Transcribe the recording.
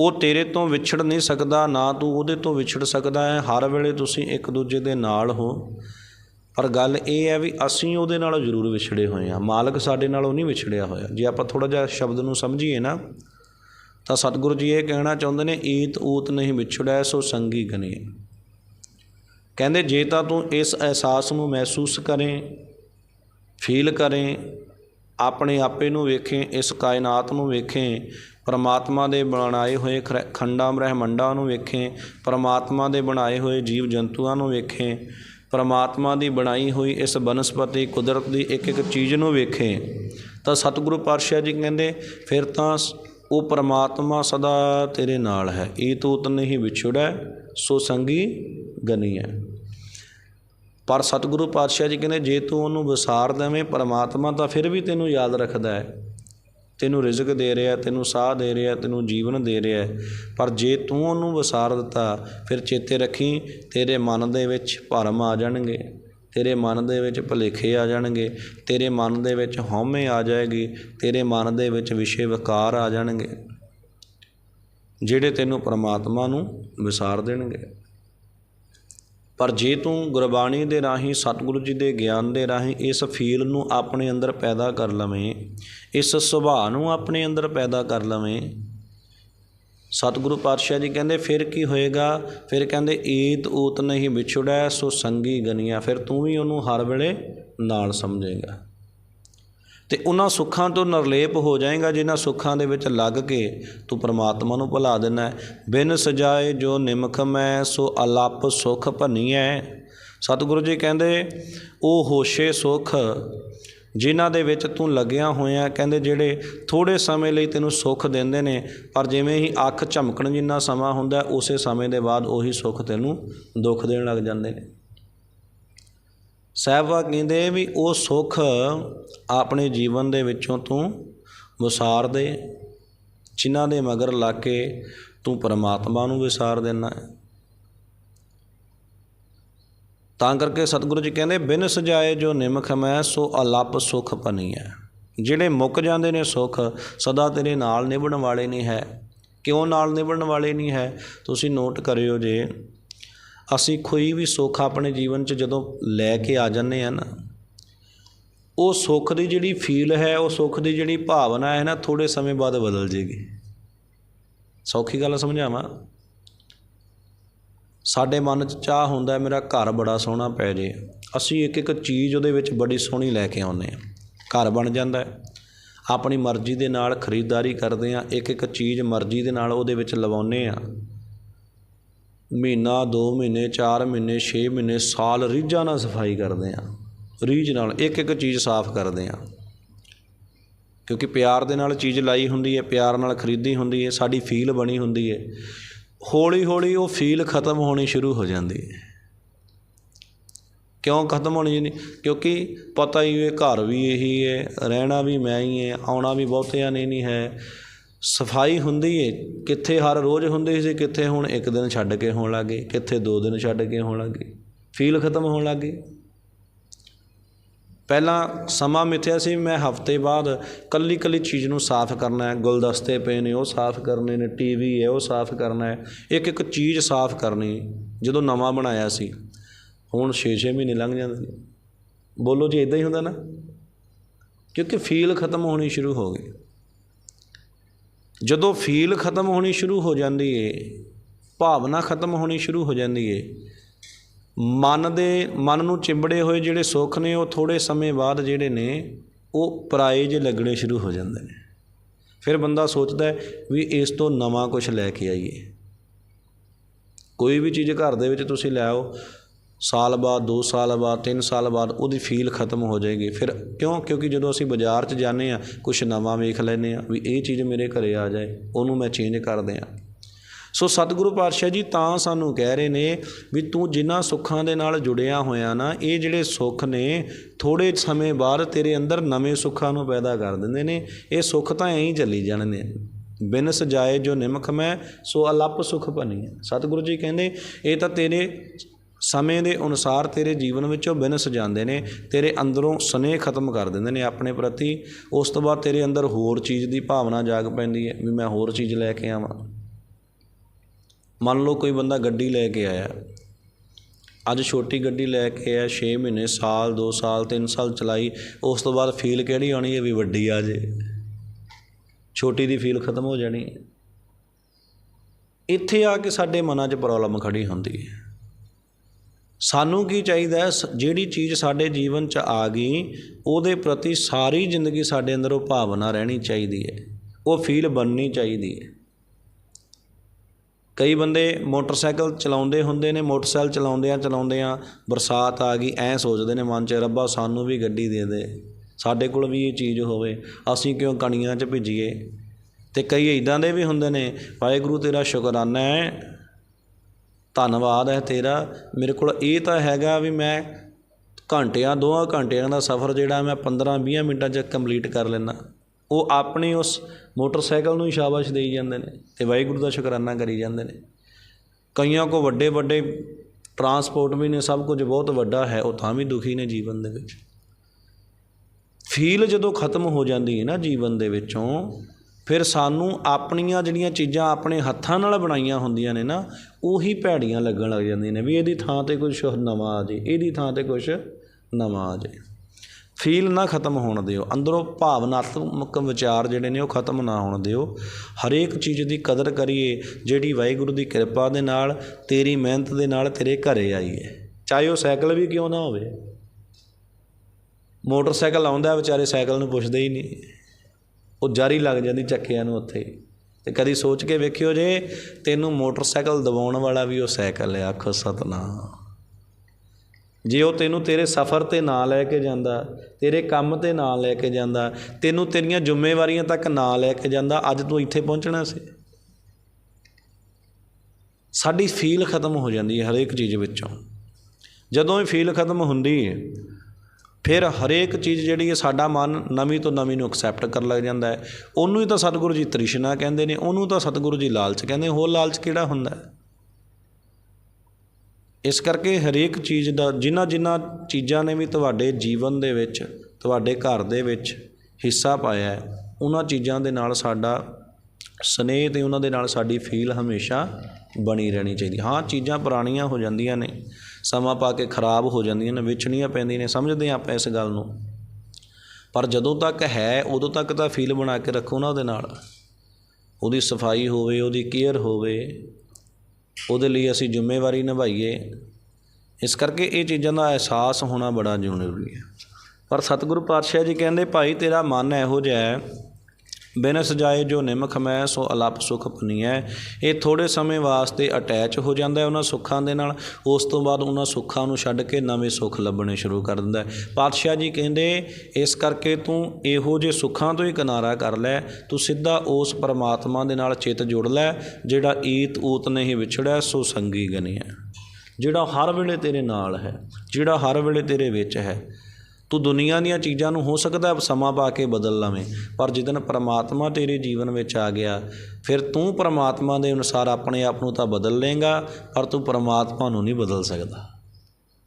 ਉਹ ਤੇਰੇ ਤੋਂ ਵਿਛੜ ਨਹੀਂ ਸਕਦਾ, ਨਾ ਤੂੰ ਉਹਦੇ ਤੋਂ ਵਿਛੜ ਸਕਦਾ ਹੈ। ਹਰ ਵੇਲੇ ਤੁਸੀਂ ਇੱਕ ਦੂਜੇ ਦੇ ਨਾਲ ਹੋ। ਪਰ ਗੱਲ ਇਹ ਹੈ ਵੀ ਅਸੀਂ ਉਹਦੇ ਨਾਲ ਜ਼ਰੂਰ ਵਿਛੜੇ ਹੋਏ ਹਾਂ। ਮਾਲਕ ਸਾਡੇ ਨਾਲੋਂ ਨਹੀਂ ਵਿਛੜਿਆ ਹੋਇਆ। ਜੇ ਆਪਾਂ ਥੋੜਾ ਜਿਹਾ ਸ਼ਬਦ ਨੂੰ ਸਮਝੀਏ ਨਾ, ਤਾਂ ਸਤਿਗੁਰੂ ਜੀ ਇਹ ਕਹਿਣਾ ਚਾਹੁੰਦੇ ਨੇ, ਈਤ ਊਤ ਨਹੀਂ ਵਿਛੜਿਆ ਸੋ ਸੰਗੀ ਗਨੇ। ਕਹਿੰਦੇ, ਜੇ ਤਾਂ ਤੂੰ ਇਸ ਅਹਿਸਾਸ ਨੂੰ ਮਹਿਸੂਸ ਕਰੇ, ਫੀਲ ਕਰੇ, ਆਪਣੇ ਆਪੇ ਨੂੰ ਵੇਖੇ, ਇਸ ਕਾਇਨਾਤ ਨੂੰ ਵੇਖੇ ਪਰਮਾਤਮਾ ਦੇ ਬਣਾਏ ਹੋਏ ਖੰਡਾਂ, ਬ੍ਰਹਿਮੰਡਾਂ ਨੂੰ ਵੇਖੇ, ਪਰਮਾਤਮਾ ਦੇ ਬਣਾਏ ਹੋਏ ਜੀਵ ਜੰਤੂਆਂ ਨੂੰ ਵੇਖੇ, ਪਰਮਾਤਮਾ ਦੀ ਬਣਾਈ ਹੋਈ ਇਸ ਬਨਸਪਤੀ ਕੁਦਰਤ ਦੀ ਇੱਕ ਇੱਕ ਚੀਜ਼ ਨੂੰ ਵੇਖੇ, ਤਾਂ ਸਤਿਗੁਰੂ ਪਾਤਸ਼ਾਹ ਜੀ ਕਹਿੰਦੇ, ਫਿਰ ਤਾਂ ਸ- ਉਹ ਪਰਮਾਤਮਾ ਸਦਾ ਤੇਰੇ ਨਾਲ ਹੈ, ਇਹ ਤੂੰ ਤੂਤ ਨਹੀਂ ਵਿਛੜੈ, ਸੋ ਸੰਗੀ ਗਨੀ ਹੈ। ਪਰ ਸਤਿਗੁਰੂ ਪਾਤਸ਼ਾਹ ਜੀ ਕਹਿੰਦੇ, ਜੇ ਤੂੰ ਉਹਨੂੰ ਵਿਸਾਰ ਦੇਵੇਂ, ਪਰਮਾਤਮਾ ਤਾਂ ਫਿਰ ਵੀ ਤੈਨੂੰ ਯਾਦ ਰੱਖਦਾ ਹੈ। ਤੈਨੂੰ ਰਿਜ਼ਕ ਦੇ ਰਿਹਾ, ਤੈਨੂੰ ਸਾਹ ਦੇ ਰਿਹਾ, ਤੈਨੂੰ ਜੀਵਨ ਦੇ ਰਿਹਾ ਪਰ ਜੇ ਤੂੰ ਉਹਨੂੰ ਵਿਸਾਰ ਦਿੱਤਾ, ਫਿਰ ਚੇਤੇ ਰੱਖੀ, ਤੇਰੇ ਮਨ ਦੇ ਵਿੱਚ ਭਰਮ ਆ ਜਾਣਗੇ। ਤੇਰੇ ਮਨ ਦੇ ਵਿੱਚ ਭੁਲੇਖੇ ਆ ਜਾਣਗੇ। ਤੇਰੇ ਮਨ ਦੇ ਵਿੱਚ ਹਉਮੈ ਆ ਜਾਏਗੀ। ਤੇਰੇ ਮਨ ਦੇ ਵਿੱਚ ਵਿਸ਼ੇ ਵਿਕਾਰ ਆ ਜਾਣਗੇ। ਜਿਹੜੇ ਤੈਨੂੰ ਪਰਮਾਤਮਾ ਨੂੰ ਵਿਸਾਰ ਦੇਣਗੇ। ਪਰ ਜੇ ਤੂੰ ਗੁਰਬਾਣੀ ਦੇ ਰਾਹੀਂ, ਸਤਿਗੁਰੂ ਜੀ ਦੇ ਗਿਆਨ ਦੇ ਰਾਹੀਂ ਇਸ ਫੀਲ ਨੂੰ ਆਪਣੇ ਅੰਦਰ ਪੈਦਾ ਕਰ ਲਵੇਂ, ਇਸ ਸੁਭਾਅ ਨੂੰ ਆਪਣੇ ਅੰਦਰ ਪੈਦਾ ਕਰ ਲਵੇਂ, ਸਤਿਗੁਰੂ ਪਾਤਸ਼ਾਹ ਜੀ ਕਹਿੰਦੇ, ਫਿਰ ਕੀ ਹੋਏਗਾ? ਫਿਰ ਕਹਿੰਦੇ ਈਤ ਊਤ ਨਹੀਂ ਵਿਛੜੈ, ਸੋ ਸੰਗੀ ਗਨੀਆਂ। ਫਿਰ ਤੂੰ ਵੀ ਉਹਨੂੰ ਹਰ ਵੇਲੇ ਨਾਲ ਸਮਝੇਗਾ। ਤੇ ਉਹਨਾਂ ਸੁੱਖਾਂ ਤੋਂ ਨਿਰਲੇਪ ਹੋ ਜਾਏਗਾ, ਜਿਨ੍ਹਾਂ ਸੁੱਖਾਂ ਦੇ ਵਿੱਚ ਲੱਗ ਕੇ ਤੂੰ ਪਰਮਾਤਮਾ ਨੂੰ ਭੁਲਾ ਦੇਣਾ ਬਿਨ ਸਜਾਏ ਜੋ ਨਿਮਖਮ ਹੈ ਸੋ ਅਲਪ ਸੁਖ ਭਨੀਐ। ਸਤਿਗੁਰੂ ਜੀ ਕਹਿੰਦੇ, ਉਹ ਹੋਸ਼ੇ ਸੁਖ, ਜਿਨ੍ਹਾਂ ਦੇ ਵਿੱਚ ਤੂੰ ਲੱਗਿਆ ਹੋਇਆ ਕਹਿੰਦੇ, ਜਿਹੜੇ ਥੋੜੇ ਸਮੇਂ ਲਈ ਤੈਨੂੰ ਸੁੱਖ ਦਿੰਦੇ ਨੇ, ਪਰ ਜਿਵੇਂ ਹੀ ਅੱਖ ਝਮਕਣ ਜਿੰਨਾ ਸਮਾਂ ਹੁੰਦਾ, ਉਸੇ ਸਮੇਂ ਦੇ ਬਾਅਦ ਉਹੀ ਸੁੱਖ ਤੈਨੂੰ ਦੁੱਖ ਦੇਣ ਲੱਗ ਜਾਂਦੇ ਨੇ। ਸਾਹਿਬਾ ਕਹਿੰਦੇ ਵੀ ਉਹ ਸੁੱਖ ਆਪਣੇ ਜੀਵਨ ਦੇ ਵਿੱਚੋਂ ਤੂੰ ਵਿਸਾਰ ਦੇ, ਜਿਨ੍ਹਾਂ ਦੇ ਮਗਰ ਲੱਗ ਕੇ ਤੂੰ ਪਰਮਾਤਮਾ ਨੂੰ ਵਿਸਾਰ ਦੇਣਾ ਹੈ। ਤਾਂ ਕਰਕੇ ਸਤਿਗੁਰੂ ਜੀ ਕਹਿੰਦੇ, ਬਿਨ ਸਜਾਏ ਜੋ ਨਿਮਖ ਮੈਂ, ਸੋ ਅਲਪ ਸੁਖ ਪਨੀ ਹੈ। ਜਿਹੜੇ ਮੁੱਕ ਜਾਂਦੇ ਨੇ ਸੁਖ, ਸਦਾ ਤੇਰੇ ਨਾਲ ਨਿਭਣ ਵਾਲੇ ਨਹੀਂ ਹੈ। ਕਿਉਂ ਨਾਲ ਨਿਭਣ ਵਾਲੇ ਨਹੀਂ ਹੈ? ਤੁਸੀਂ ਨੋਟ ਕਰਿਓ ਜੇ ਅਸੀਂ ਕੋਈ ਵੀ ਸੁੱਖ ਆਪਣੇ ਜੀਵਨ 'ਚ ਜਦੋਂ ਲੈ ਕੇ ਆ ਜਾਂਦੇ ਆ ਨਾ, ਉਹ ਸੁੱਖ ਦੀ ਜਿਹੜੀ ਫੀਲ ਹੈ, ਉਹ ਸੁੱਖ ਦੀ ਜਿਹੜੀ ਭਾਵਨਾ ਹੈ ਨਾ ਥੋੜੇ ਸਮੇਂ ਬਾਅਦ ਬਦਲ ਜੇਗੀ। ਸੌਖੀ ਗੱਲ ਸਮਝਾਵਾਂ? ਸਾਡੇ ਮਨ 'ਚ ਚਾਹ ਹੁੰਦਾ ਮੇਰਾ ਘਰ ਬੜਾ ਸੋਹਣਾ ਪੈ ਜੇ। ਅਸੀਂ ਇੱਕ ਇੱਕ ਚੀਜ਼ ਉਹਦੇ ਵਿੱਚ ਬੜੀ ਸੋਹਣੀ ਲੈ ਕੇ ਆਉਂਦੇ ਆ ਘਰ ਬਣ ਜਾਂਦਾ ਹੈ। ਆਪਣੀ ਮਰਜ਼ੀ ਦੇ ਨਾਲ ਖਰੀਦਦਾਰੀ ਕਰਦੇ ਆ ਇੱਕ ਇੱਕ ਚੀਜ਼ ਮਰਜ਼ੀ ਦੇ ਨਾਲ ਉਹਦੇ ਵਿੱਚ ਲਵਾਉਂਦੇ ਆ ਮਹੀਨਾ 2 ਮਹੀਨੇ 4 ਮਹੀਨੇ 6 ਮਹੀਨੇ, ਸਾਲ ਰੀਝਾਂ ਨਾਲ ਸਫ਼ਾਈ ਕਰਦੇ ਆ ਰੀਝ ਨਾਲ ਇੱਕ ਇੱਕ ਚੀਜ਼ ਸਾਫ਼ ਕਰਦੇ ਆ ਕਿਉਂਕਿ ਪਿਆਰ ਦੇ ਨਾਲ ਚੀਜ਼ ਲਾਈ ਹੁੰਦੀ ਹੈ, ਪਿਆਰ ਨਾਲ ਖਰੀਦੀ ਹੁੰਦੀ ਹੈ, ਸਾਡੀ ਫੀਲ ਬਣੀ ਹੁੰਦੀ ਹੈ। ਹੌਲੀ ਹੌਲੀ ਉਹ ਫੀਲ ਖਤਮ ਹੋਣੀ ਸ਼ੁਰੂ ਹੋ ਜਾਂਦੀ ਹੈ। ਕਿਉਂ ਖਤਮ ਹੋਣੀ ਜੀ ਕਿਉਂਕਿ ਪਤਾ ਹੀ ਇਹ ਘਰ ਵੀ ਇਹੀ ਹੈ, ਰਹਿਣਾ ਵੀ ਮੈਂ ਹੀ ਹੈ, ਆਉਣਾ ਵੀ ਬਹੁਤਿਆਂ ਨੇ ਨਹੀਂ ਹੈ। ਸਫ਼ਾਈ ਹੁੰਦੀ ਏ, ਕਿੱਥੇ ਹਰ ਰੋਜ਼ ਹੁੰਦੀ ਸੀ, ਕਿੱਥੇ ਹੁਣ ਇੱਕ ਦਿਨ ਛੱਡ ਕੇ ਹੋਣ ਲੱਗੇ, ਕਿੱਥੇ ਦੋ ਦਿਨ ਛੱਡ ਕੇ ਹੋਣ ਲੱਗੇ ਫੀਲ ਖਤਮ ਹੋਣ ਲੱਗੀ। ਪਹਿਲਾਂ ਸਮਾਂ ਮਿੱਥਿਆ ਸੀ, ਮੈਂ ਹਫ਼ਤੇ ਬਾਅਦ ਕੱਲੀ ਕੱਲੀ ਚੀਜ਼ ਨੂੰ ਸਾਫ਼ ਕਰਨਾ ਹੈ, ਗੁਲਦਸਤੇ ਪਏ ਨੇ, ਉਹ ਸਾਫ਼ ਕਰਨੇ ਨੇ ਟੀਵੀ ਹੈ, ਉਹ ਸਾਫ਼ ਕਰਨਾ ਹੈ ਇੱਕ ਇੱਕ ਚੀਜ਼ ਸਾਫ਼ ਕਰਨੀ ਜਦੋਂ ਨਵਾਂ ਬਣਾਇਆ ਸੀ, ਹੁਣ 6-6 ਮਹੀਨੇ ਲੰਘ ਜਾਂਦੇ ਨੇ। ਬੋਲੋ ਜੇ ਇਦਾਂ ਹੀ ਹੁੰਦਾ ਨਾ? ਕਿਉਂਕਿ ਫੀਲ ਖਤਮ ਹੋਣੀ ਸ਼ੁਰੂ ਹੋ ਗਈ। ਜਦੋਂ ਫੀਲ ਖਤਮ ਹੋਣੀ ਸ਼ੁਰੂ ਹੋ ਜਾਂਦੀ ਏ, ਭਾਵਨਾ ਖਤਮ ਹੋਣੀ ਸ਼ੁਰੂ ਹੋ ਜਾਂਦੀ ਏ, ਮਨ ਦੇ, ਮਨ ਨੂੰ ਚਿੰਬੜੇ ਹੋਏ ਜਿਹੜੇ ਸੁੱਖ ਨੇ, ਉਹ ਥੋੜੇ ਸਮੇਂ ਬਾਅਦ ਜਿਹੜੇ ਨੇ, ਉਹ ਪਰਾਏ ਜੇ ਲੱਗਣੇ ਸ਼ੁਰੂ ਹੋ ਜਾਂਦੇ ਨੇ। ਫਿਰ ਬੰਦਾ ਸੋਚਦਾ ਵੀ ਇਸ ਤੋਂ ਨਵਾਂ ਕੁਝ ਲੈ ਕੇ ਆਈਏ। ਕੋਈ ਵੀ ਚੀਜ਼ ਘਰ ਦੇ ਵਿੱਚ ਤੁਸੀਂ ਲੈ ਆਓ ਸਾਲ ਬਾਅਦ 2 ਸਾਲ ਬਾਅਦ 3 ਸਾਲ ਬਾਅਦ ਉਹਦੀ ਫੀਲ ਖਤਮ ਹੋ ਜਾਏਗੀ। ਫਿਰ ਕਿਉਂ? ਕਿਉਂਕਿ ਜਦੋਂ ਅਸੀਂ ਬਾਜ਼ਾਰ 'ਚ ਜਾਂਦੇ ਆ ਕੁਝ ਨਵਾਂ ਵੇਖ ਲੈਂਦੇ ਆ ਵੀ ਇਹ ਚੀਜ਼ ਮੇਰੇ ਘਰੇ ਆ ਜਾਏ, ਉਹਨੂੰ ਮੈਂ ਚੇਂਜ ਕਰਦੇ ਆ ਸੋ ਸਤਿਗੁਰੂ ਪਾਤਸ਼ਾਹ ਜੀ ਤਾਂ ਸਾਨੂੰ ਕਹਿ ਰਹੇ ਨੇ ਵੀ ਤੂੰ ਜਿਨ੍ਹਾਂ ਸੁੱਖਾਂ ਦੇ ਨਾਲ ਜੁੜਿਆ ਹੋਇਆ ਨਾ, ਇਹ ਜਿਹੜੇ ਸੁੱਖ ਨੇ ਥੋੜੇ ਸਮੇਂ ਬਾਅਦ ਤੇਰੇ ਅੰਦਰ ਨਵੇਂ ਸੁੱਖਾਂ ਨੂੰ ਪੈਦਾ ਕਰ ਦਿੰਦੇ ਨੇ। ਇਹ ਸੁੱਖ ਤਾਂ ਐਂ ਹੀ ਚੱਲੀ ਜਾਣਗੇ ਬਿਨ ਸਜਾਏ ਜੋ ਨਿਮਖ ਮੈਂ, ਸੋ ਅਲੱਪ ਸੁਖ ਭਨੀ ਸਤਿਗੁਰੂ ਜੀ ਕਹਿੰਦੇ, ਇਹ ਤਾਂ ਤੇਰੇ ਸਮੇਂ ਦੇ ਅਨੁਸਾਰ ਤੇਰੇ ਜੀਵਨ ਵਿੱਚੋਂ ਬਿਨ ਸਜਾਉਂਦੇ ਨੇ, ਤੇਰੇ ਅੰਦਰੋਂ ਸਨੇਹ ਖਤਮ ਕਰ ਦਿੰਦੇ ਨੇ ਆਪਣੇ ਪ੍ਰਤੀ। ਉਸ ਤੋਂ ਬਾਅਦ ਤੇਰੇ ਅੰਦਰ ਹੋਰ ਚੀਜ਼ ਦੀ ਭਾਵਨਾ ਜਾਗ ਪੈਂਦੀ ਹੈ ਵੀ ਮੈਂ ਹੋਰ ਚੀਜ਼ ਲੈ ਕੇ ਆਵਾਂ। ਮੰਨ ਲਓ ਕੋਈ ਬੰਦਾ ਗੱਡੀ ਲੈ ਕੇ ਆਇਆ। ਅੱਜ ਛੋਟੀ ਗੱਡੀ ਲੈ ਕੇ ਆਇਆ 6 ਮਹੀਨੇ, ਸਾਲ 2 ਸਾਲ 3 ਸਾਲ ਚਲਾਈ, ਉਸ ਤੋਂ ਬਾਅਦ ਫੀਲ ਕਿਹੜੀ ਆਉਣੀ ਹੈ ਵੀ ਵੱਡੀ ਆ ਜੇ? ਛੋਟੀ ਦੀ ਫੀਲ ਖਤਮ ਹੋ ਜਾਣੀ ਹੈ। ਇੱਥੇ ਆ ਕੇ ਸਾਡੇ ਮਨਾਂ 'ਚ ਪ੍ਰੋਬਲਮ ਖੜੀ ਹੁੰਦੀ ਹੈ। ਸਾਨੂੰ ਕੀ ਚਾਹੀਦਾ ਹੈ? ਸ- ਜਿਹੜੀ ਚੀਜ਼ ਸਾਡੇ ਜੀਵਨ 'ਚ ਆ ਗਈ, ਉਹਦੇ ਪ੍ਰਤੀ ਸਾਰੀ ਜ਼ਿੰਦਗੀ ਸਾਡੇ ਅੰਦਰ ਉਹ ਭਾਵਨਾ ਰਹਿਣੀ ਚਾਹੀਦੀ ਹੈ। ਉਹ ਫੀਲ ਬਣਨੀ ਚਾਹੀਦੀ ਹੈ। ਕਈ ਬੰਦੇ ਮੋਟਰਸਾਈਕਲ ਚਲਾਉਂਦੇ ਹੁੰਦੇ ਨੇ, ਮੋਟਰਸਾਈਕਲ ਚਲਾਉਂਦਿਆਂ ਚਲਾਉਂਦਿਆਂ ਬਰਸਾਤ ਆ ਗਈ, ਐਂ ਸੋਚਦੇ ਨੇ ਮਨ 'ਚ, ਰੱਬਾ ਸਾਨੂੰ ਵੀ ਗੱਡੀ ਦੇ ਦੇ। ਸਾਡੇ ਕੋਲ ਵੀ ਇਹ ਚੀਜ਼ ਹੋਵੇ, ਅਸੀਂ ਕਿਉਂ ਕਣੀਆਂ 'ਚ ਭਿੱਜੀਏ? ਤੇ ਕਈ ਇਦਾਂ ਦੇ ਵੀ ਹੁੰਦੇ ਨੇ, ਵਾਹਿਗੁਰੂ ਤੇਰਾ ਸ਼ੁਕਰਾਨਾ ਹੈ ਧੰਨਵਾਦ ਹੈ ਤੇਰਾ। ਮੇਰੇ ਕੋਲ ਇਹ ਤਾਂ ਹੈਗਾ ਵੀ ਮੈਂ ਘੰਟਿਆਂ, ਦੋਹਾਂ ਘੰਟਿਆਂ ਦਾ ਸਫ਼ਰ ਜਿਹੜਾ ਮੈਂ 15-20 ਮਿੰਟਾਂ 'ਚ ਕੰਪਲੀਟ ਕਰ ਲੈਂਦਾ। ਉਹ ਆਪਣੇ ਉਸ ਮੋਟਰਸਾਈਕਲ ਨੂੰ ਹੀ ਸ਼ਾਬਾਸ਼ ਦੇਈ ਜਾਂਦੇ ਨੇ ਤੇ ਵਾਹਿਗੁਰੂ ਦਾ ਸ਼ੁਕਰਾਨਾ ਕਰੀ ਜਾਂਦੇ ਨੇ। ਕਈਆਂ ਕੋ ਵੱਡੇ ਵੱਡੇ ਟਰਾਂਸਪੋਰਟ ਵੀ ਨੇ, ਸਭ ਕੁਝ ਬਹੁਤ ਵੱਡਾ ਹੈ, ਉਹ ਤਾਂ ਵੀ ਦੁਖੀ ਨੇ ਜੀਵਨ ਦੇ ਵਿੱਚ। ਫੀਲ ਜਦੋਂ ਖਤਮ ਹੋ ਜਾਂਦੀ ਹੈ ਨਾ ਜੀਵਨ ਦੇ ਵਿੱਚੋਂ, ਫਿਰ ਸਾਨੂੰ ਆਪਣੀਆਂ ਜਿਹੜੀਆਂ ਚੀਜ਼ਾਂ ਆਪਣੇ ਹੱਥਾਂ ਨਾਲ ਬਣਾਈਆਂ ਹੁੰਦੀਆਂ ਨੇ ਨਾ ਉਹੀ ਭੈੜੀਆਂ ਲੱਗਣ ਲੱਗ ਜਾਂਦੀਆਂ ਨੇ ਵੀ ਇਹਦੀ ਥਾਂ ਤੇ ਕੁਝ ਨਵਾਂ ਆ ਜੇ, ਇਹਦੀ ਥਾਂ ਤੇ ਕੁਝ ਨਵਾਂ ਆ ਜੇ। ਫੀਲ ਨਾ ਖਤਮ ਹੋਣ ਦਿਓ। ਅੰਦਰੋਂ ਭਾਵਨਾਤਮਕ ਵਿਚਾਰ ਜਿਹੜੇ ਨੇ ਉਹ ਖਤਮ ਨਾ ਹੋਣ ਦਿਓ। ਹਰੇਕ ਚੀਜ਼ ਦੀ ਕਦਰ ਕਰੀਏ, ਜਿਹੜੀ ਵਾਹਿਗੁਰੂ ਦੀ ਕਿਰਪਾ ਦੇ ਨਾਲ, ਤੇਰੀ ਮਿਹਨਤ ਦੇ ਨਾਲ ਤੇਰੇ ਘਰੇ ਆਈ ਹੈ ਚਾਹੇ ਉਹ ਸਾਈਕਲ ਵੀ ਕਿਉਂ ਨਾ ਹੋਵੇ। ਮੋਟਰਸਾਈਕਲ ਆਉਂਦਾ, ਵਿਚਾਰੇ ਸਾਈਕਲ ਨੂੰ ਪੁੱਛਦੇ ਹੀ ਨਹੀਂ। ਉਹ ਜਾਰੀ ਲੱਗ ਜਾਂਦੀ ਚੱਕਿਆਂ ਨੂੰ ਉੱਥੇ। ਤੇ ਕਦੀ ਸੋਚ ਕੇ ਵੇਖਿਓ ਜੇ ਤੈਨੂੰ ਮੋਟਰਸਾਈਕਲ ਦਵਾਉਣ ਵਾਲਾ ਵੀ ਉਹ ਸਾਈਕਲ ਹੈ। ਆਖੋ ਸਤਨਾਮ। ਜੇ ਉਹ ਤੈਨੂੰ ਤੇਰੇ ਸਫ਼ਰ ਤੇ ਨਾ ਲੈ ਕੇ ਜਾਂਦਾ, ਤੇਰੇ ਕੰਮ ਤੇ ਨਾ ਲੈ ਕੇ ਜਾਂਦਾ, ਤੈਨੂੰ ਤੇਰੀਆਂ ਜ਼ਿੰਮੇਵਾਰੀਆਂ ਤੱਕ ਨਾ ਲੈ ਕੇ ਜਾਂਦਾ, ਅੱਜ ਤੂੰ ਇੱਥੇ ਪਹੁੰਚਣਾ ਸੀ। ਸਾਡੀ ਫੀਲ ਖਤਮ ਹੋ ਜਾਂਦੀ ਹੈ ਹਰੇਕ ਚੀਜ਼ ਵਿੱਚੋਂ। ਜਦੋਂ ਇਹ ਫੀਲ ਖਤਮ ਹੁੰਦੀ ਹੈ ਫਿਰ ਹਰੇਕ ਚੀਜ਼ ਜਿਹੜੀ ਹੈ ਸਾਡਾ ਮਨ ਨਵੀਂ ਤੋਂ ਨਵੀਂ ਨੂੰ ਐਕਸੈਪਟ ਕਰਨ ਲੱਗ ਜਾਂਦਾ ਹੈ। ਉਹਨੂੰ ਹੀ ਤਾਂ ਸਤਿਗੁਰੂ ਜੀ ਤ੍ਰਿਸ਼ਨਾ ਕਹਿੰਦੇ ਨੇ, ਉਹਨੂੰ ਤਾਂ ਸਤਿਗੁਰੂ ਜੀ ਲਾਲਚ ਕਹਿੰਦੇ ਹੋਰ ਲਾਲਚ ਕਿਹੜਾ ਹੁੰਦਾ ਇਸ ਕਰਕੇ ਹਰੇਕ ਚੀਜ਼ ਦਾ, ਜਿਨ੍ਹਾਂ ਜਿਨ੍ਹਾਂ ਚੀਜ਼ਾਂ ਨੇ ਵੀ ਤੁਹਾਡੇ ਜੀਵਨ ਦੇ ਵਿੱਚ, ਤੁਹਾਡੇ ਘਰ ਦੇ ਵਿੱਚ ਹਿੱਸਾ ਪਾਇਆ ਹੈ, ਉਹਨਾਂ ਚੀਜ਼ਾਂ ਦੇ ਨਾਲ ਸਾਡਾ ਸਨੇਹ ਤੇ ਉਹਨਾਂ ਦੇ ਨਾਲ ਸਾਡੀ ਫੀਲ ਹਮੇਸ਼ਾ ਬਣੀ ਰਹਿਣੀ ਚਾਹੀਦੀ। ਹਾਂ, ਚੀਜ਼ਾਂ ਪੁਰਾਣੀਆਂ ਹੋ ਜਾਂਦੀਆਂ ਨੇ, ਸਮਾਂ ਪਾ ਕੇ ਖਰਾਬ ਹੋ ਜਾਂਦੀਆਂ ਨੇ ਵਿਛਣੀਆਂ ਪੈਂਦੀਆਂ ਨੇ, ਸਮਝਦੇ ਹਾਂ ਆਪਾਂ ਇਸ ਗੱਲ ਨੂੰ। ਪਰ ਜਦੋਂ ਤੱਕ ਹੈ, ਉਦੋਂ ਤੱਕ ਤਾਂ ਫੀਲ ਬਣਾ ਕੇ ਰੱਖੋ ਨਾ ਉਹਦੇ ਨਾਲ। ਉਹਦੀ ਸਫ਼ਾਈ ਹੋਵੇ, ਉਹਦੀ ਕੇਅਰ ਹੋਵੇ, ਉਹਦੇ ਲਈ ਅਸੀਂ ਜ਼ਿੰਮੇਵਾਰੀ ਨਿਭਾਈਏ। ਇਸ ਕਰਕੇ ਇਹ ਚੀਜ਼ਾਂ ਦਾ ਅਹਿਸਾਸ ਹੋਣਾ ਬੜਾ ਜ਼ਰੂਰੀ ਹੈ। ਪਰ ਸਤਿਗੁਰੂ ਪਾਤਸ਼ਾਹ ਜੀ ਕਹਿੰਦੇ, ਭਾਈ, ਤੇਰਾ ਮਨ ਇਹੋ ਜਿਹਾ ਹੈ ਬਿਨ ਸਜਾਏ ਜੋ ਨਿਮਖ ਮੈਂ, ਸੋ ਅਲਪ ਸੁਖ ਪਨੀਐ। ਇਹ ਥੋੜੇ ਸਮੇਂ ਵਾਸਤੇ ਅਟੈਚ ਹੋ ਜਾਂਦਾ ਹੈ ਉਹਨਾਂ ਸੁੱਖਾਂ ਦੇ ਨਾਲ। ਉਸ ਤੋਂ ਬਾਅਦ ਉਹਨਾਂ ਸੁੱਖਾਂ ਨੂੰ ਛੱਡ ਕੇ ਨਵੇਂ ਸੁੱਖ ਲੱਭਣੇ ਸ਼ੁਰੂ ਕਰ ਦਿੰਦਾ ਹੈ। ਪਾਤਸ਼ਾਹ ਜੀ ਕਹਿੰਦੇ, ਇਸ ਕਰਕੇ ਤੂੰ ਇਹੋ ਜਿਹੇ ਸੁੱਖਾਂ ਤੋਂ ਹੀ ਕਿਨਾਰਾ ਕਰ ਲੈ। ਤੂੰ ਸਿੱਧਾ ਉਸ ਪਰਮਾਤਮਾ ਦੇ ਨਾਲ ਚਿੱਤ ਜੁੜ ਲੈ, ਜਿਹੜਾ ਈਤ ਊਤ ਨਹੀਂ ਵਿਛੜਿਆ ਸੋ ਸੰਗੀ ਗਨੀ ਹੈ ਜਿਹੜਾ ਹਰ ਵੇਲੇ ਤੇਰੇ ਨਾਲ ਹੈ, ਜਿਹੜਾ ਹਰ ਵੇਲੇ ਤੇਰੇ ਵਿੱਚ ਹੈ ਤੂੰ ਦੁਨੀਆ ਦੀਆਂ ਚੀਜ਼ਾਂ ਨੂੰ ਹੋ ਸਕਦਾ ਸਮਾਂ ਪਾ ਕੇ ਬਦਲ ਲਵੇਂ, ਪਰ ਜਿੱਦਨ ਪਰਮਾਤਮਾ ਤੇਰੇ ਜੀਵਨ ਵਿੱਚ ਆ ਗਿਆ, ਫਿਰ ਤੂੰ ਪਰਮਾਤਮਾ ਦੇ ਅਨੁਸਾਰ ਆਪਣੇ ਆਪ ਨੂੰ ਤਾਂ ਬਦਲ ਲੇਗਾ ਪਰ ਤੂੰ ਪਰਮਾਤਮਾ ਨੂੰ ਨਹੀਂ ਬਦਲ ਸਕਦਾ।